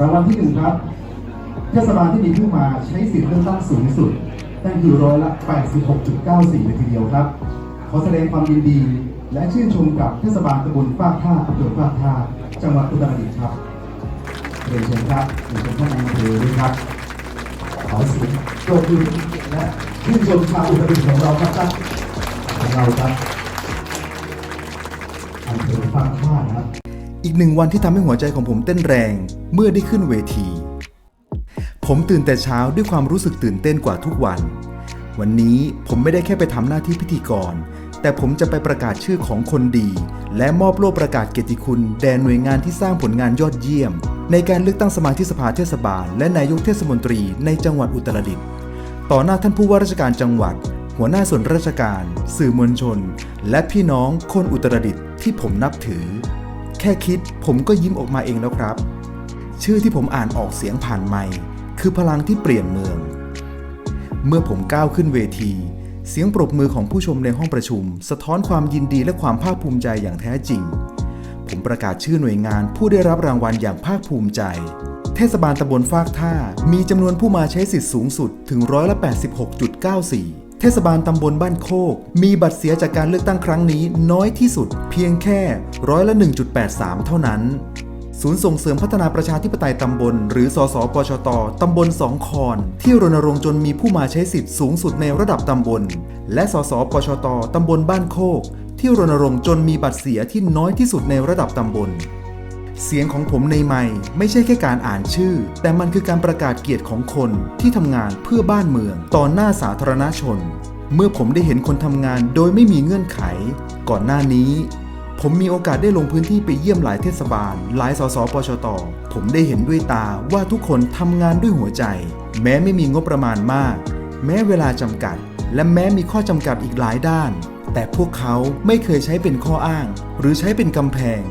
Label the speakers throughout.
Speaker 1: รางวัลที่หนึ่งครับ เทศบาลที่มีผู้มาใช้สิทธิ์เลือกตั้งสูงสุดนั่นคือร้อยละ 86.94เลยทีเดียวครับ ขอแสดงความยินดี และชื่นชมกับเทศบาลตำบลฟากท่าอำเภอฟากท่า จังหวัดอุตรดิตถ์ครับเรียนเชิญครับเรียนเชิญท่านนายอำเภอด้วยครับ ขอเสียงปรบมือและชื่นชมชาวอุตรดิตถ์ของเราครับท่านของเราครับอำเภอฟากท่านะครับ
Speaker 2: อีกหนึ่งวันที่ทำให้หัวใจของผมเต้นแรงเมื่อได้ขึ้นเวที ผมตื่นแต่เช้าด้วยความรู้สึกตื่นเต้นกว่าทุกวัน วันนี้ผมไม่ได้แค่ไปทำหน้าที่พิธีกร แต่ผมจะไปประกาศชื่อของคนดี และมอบโล่ประกาศเกียรติคุณแด่หน่วยงานที่สร้างผลงานยอดเยี่ยม ในการเลือกตั้งสมาชิกสภาเทศบาล และนายกเทศมนตรีในจังหวัดอุตรดิตถ์ต่อหน้าท่านผู้ว่าราชการจังหวัด หัวหน้าส่วนราชการ สื่อมวลชน และพี่น้องคนอุตรดิตถ์ที่ผมนับถือ ค่คิดผมก็ยิ้มออกมาเองแล้วครับ ชื่อที่ผมอ่านออกเสียงผ่านไมค์คือพลังที่เปลี่ยนเมือง เมื่อผมก้าวขึ้นเวที เสียงปรบมือของผู้ชมในห้องประชุม สะท้อนความยินดีและความภาคภูมิใจอย่างแท้จริง ผมประกาศชื่อหน่วยงานผู้ได้รับรางวัลอย่างภาคภูมิใจ เทศบาลตำบลฟากท่า มีจำนวนผู้มาใช้สิทธิ์สูงสุดถึงร้อยละ86.94 เทศบาลตำบลบ้านโคก มีบัตรเสียจากการเลือกตั้งครั้งนี้น้อยที่สุด เพียงแค่ร้อยละ 1.83 เท่านั้น ศูนย์ส่งเสริมพัฒนาประชาธิปไตยตำบล หรือสสปชตตำบลสองคอน ที่รณรงค์จนมีผู้มาใช้สิทธิ์สูงสุดในระดับตำบล และสสปชตตำบลบ้านโคก ที่รณรงค์จนมีบัตรเสียที่น้อยที่สุดในระดับตำบล เสียงของผมในไมค์ไม่ใช่แค่การอ่านชื่อ แต่มันคือการประกาศเกียรติของคนที่ทำงานเพื่อบ้านเมืองต่อหน้าสาธารณชน เมื่อผมได้เห็นคนทำงานโดยไม่มีเงื่อนไข ก่อนหน้านี้ ผมมีโอกาสได้ลงพื้นที่ไปเยี่ยมหลายเทศบาล หลายสสปชต ผมได้เห็นด้วยตาว่าทุกคนทำงานด้วยหัวใจ แม้ไม่มีงบประมาณมาก แม้เวลาจำกัด และแม้มีข้อจำกัดอีกหลายด้าน แต่พวกเขาไม่เคยใช้เป็นข้ออ้าง หรือใช้เป็นกำแพง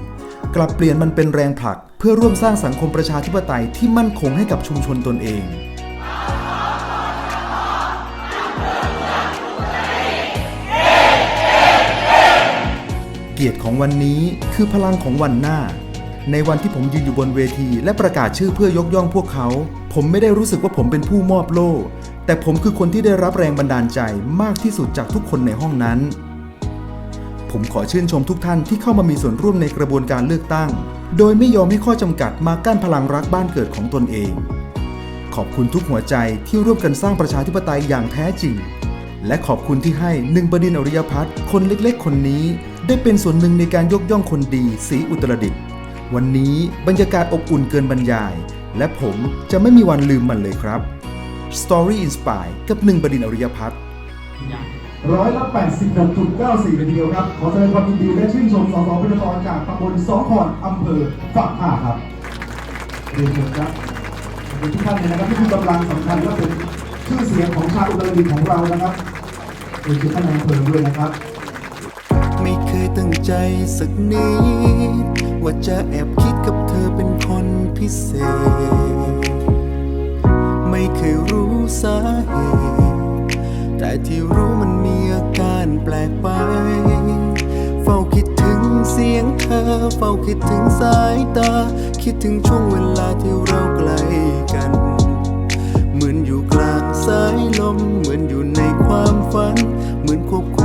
Speaker 2: กลับเปลี่ยนมันเป็นแรงผลัก เพื่อร่วมสร้างสังคมประชาธิปไตยที่มั่นคงให้กับชุมชนตนเองเกียรติของวันนี้คือพลังของวันหน้า ในวันที่ผมยืนอยู่บนเวทีและประกาศชื่อเพื่อยกย่องพวกเขา ผมไม่ได้รู้สึกว่าผมเป็นผู้มอบโล่ แต่ผมคือคนที่ได้รับแรงบันดาลใจมากที่สุดจากทุกคนในห้องนั้น ผมขอชื่นชมทุกท่านที่เข้ามามีส่วนร่วมในกระบวนการเลือกตั้ง โดยไม่ยอมให้ข้อจำกัดมากั้นพลังรักบ้านเกิดของตนเอง ขอบคุณทุกหัวใจที่ร่วมกันสร้างประชาธิปไตยอย่างแท้จริง และขอบคุณที่ให้หนึ่งประดินอริยพัฒน์คนเล็กๆ คนนี้ ได้เป็นส่วนหนึ่งในการยกย่องคนดีสีอุตรดิตถ์วันนี้บรรยากาศอบอุ่นเกินบรรยาย และผมจะไม่มีวันลืมมันเลยครับ Story Inspire กับหนึ่งประดินอริยพัฒน์
Speaker 1: ร้อยละ86.94เลยทีเดียวครับ ขอแสดงความยินดีและชื่นชมสสพิธกรจากตำบลสองขอนอำเภอฝากท่าครับเรียนเชิญครับขอบทุกท่านเลยนะครับที่คือกำลังสำคัญและเป็นชื่อเสียงของชาวอุตรดิตถ์ของเรานะครับเรียนเชิญท่านนายอำเภอด้วยนะครับ
Speaker 3: ไม่เคยตั้งใจสักนิดว่าจะแอบคิดกับเธอเป็นคนพิเศษ แปลกไป เฝ้าคิดถึงเสียงเธอ เฝ้าคิดถึงสายตา คิดถึงช่วงเวลาที่เราใกล้กัน เหมือนอยู่กลางสายลม เหมือนอยู่ในความฝัน เหมือนควบคุม